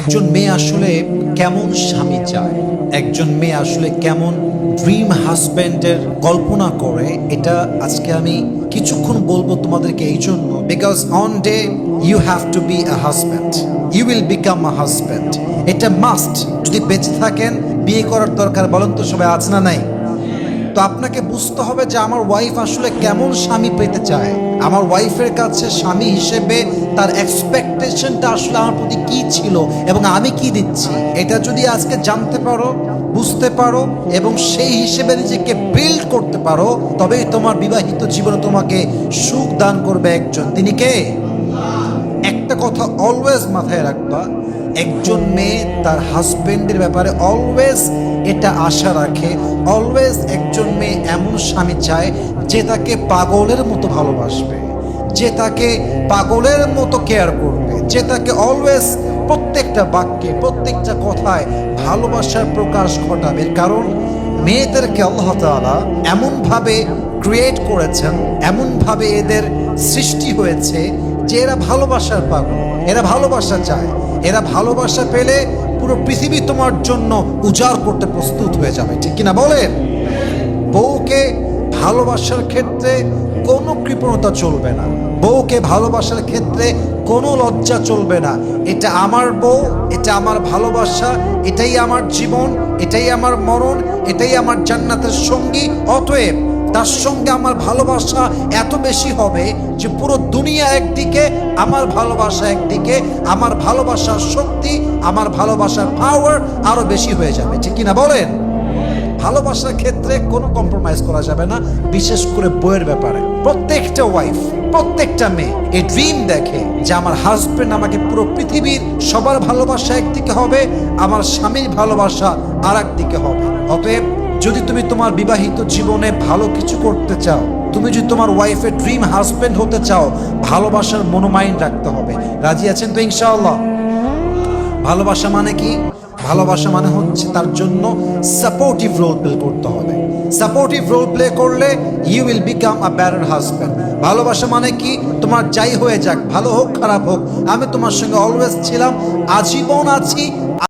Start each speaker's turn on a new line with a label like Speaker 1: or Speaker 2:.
Speaker 1: একজন মেয়ে আসলে কেমন স্বামী চায়? একজন মেয়ে আসলে কেমন ড্রিম হাজব্যান্ডের কল্পনা করে? এটা আজকে আমি কিছুক্ষণ বলব তোমাদেরকে এই জন্য because one day you have to be a husband you will become a husband এটা মাস্ট যদি বেঁচে থাকেন, বিয়ে করার দরকার, বলেন তো সবাই আজ না নাই? তো আপনাকে বুঝতে হবে যে আমার ওয়াইফ আসলে কেমন স্বামী পেতে চায়। আমার ওয়াইফের কাছে স্বামী হিসেবে তার এক্সপেকটেশনটা আসলে আমার প্রতি কি ছিল এবং আমি কি দিচ্ছি? এটা যদি আজকে জানতে পারো, বুঝতে পারো এবং সেই হিসেবে নিজেকে বিল্ড করতে পারো, তবেই তোমার বিবাহিত জীবনে তোমাকে সুখ দান করবে একজন। তিনি কে? কথা অলওয়েজ মাথায় রাখবা, একজন মেয়ে তার হাজবেন্ডের ব্যাপারে অলওয়েজ এটা আশা রাখে অলওয়েজ একজন মেয়ে এমন স্বামী চায় যে তাকে পাগলের মতো ভালোবাসবে, যে তাকে পাগলের মতো কেয়ার করবে, যে তাকে অলওয়েজ প্রত্যেকটা বাক্যে, প্রত্যেকটা কথায় ভালোবাসার প্রকাশ ঘটাবে। কারণ মেয়েদেরকে আল্লাহ তাআলা এমনভাবে ক্রিয়েট করেছেন, এমনভাবে এদের সৃষ্টি হয়েছে যে এরা ভালোবাসার পাগল, এরা ভালোবাসা চায়। এরা ভালোবাসা পেলে পুরো পৃথিবী তোমার জন্য উজাড় করতে প্রস্তুত হয়ে যাবে, ঠিক কিনা বলেন? বউকে ভালোবাসার ক্ষেত্রে কোনো কৃপণতা চলবে না। বউকে ভালোবাসার ক্ষেত্রে কোনো লজ্জা চলবে না। এটা আমার বউ, এটা আমার ভালোবাসা, এটাই আমার জীবন, এটাই আমার মরণ, এটাই আমার জান্নাতের সঙ্গী, অতএব তার সঙ্গে আমার ভালোবাসা এত বেশি হবে যে পুরো দুনিয়া একদিকে, আমার ভালোবাসা একদিকে, আমার ভালোবাসার শক্তি, আমার ভালোবাসার পাওয়ার আরও বেশি হয়ে যাবে। ঠিক কিনা বলেন? ভালোবাসার ক্ষেত্রে কোনো কম্প্রোমাইজ করা যাবে না, বিশেষ করে বইয়ের ব্যাপারে। প্রত্যেকটা ওয়াইফ প্রত্যেকটা মেয়ে এই ড্রিম দেখে যে আমার হাজবেন্ড আমাকে পুরো পৃথিবীর সবার ভালোবাসা একদিকে হবে, আমার স্বামীর ভালোবাসা আর একদিকে হবে। অতএব যদি তুমি তোমার বিবাহিত জীবনে ভালো কিছু করতে চাও, তুমি যদি তোমার ওয়াইফের ড্রিম হাজবেন্ড হতে চাও, ভালোবাসার মনোমাইন্ড রাখতে হবে। রাজি আছেন তো ইনশাআল্লাহ? ভালোবাসা মানে কি? ভালোবাসা মানে হচ্ছে তার জন্য সাপোর্টিভ রোল প্লে করতে হবে। সাপোর্টিভ রোল প্লে করলে you will become a better husband ভালোবাসা মানে কি? তোমার যাই হয়ে যাক, ভালো হোক, খারাপ হোক, আমি তোমার সঙ্গে অলওয়েজ ছিলাম, আজীবন আছি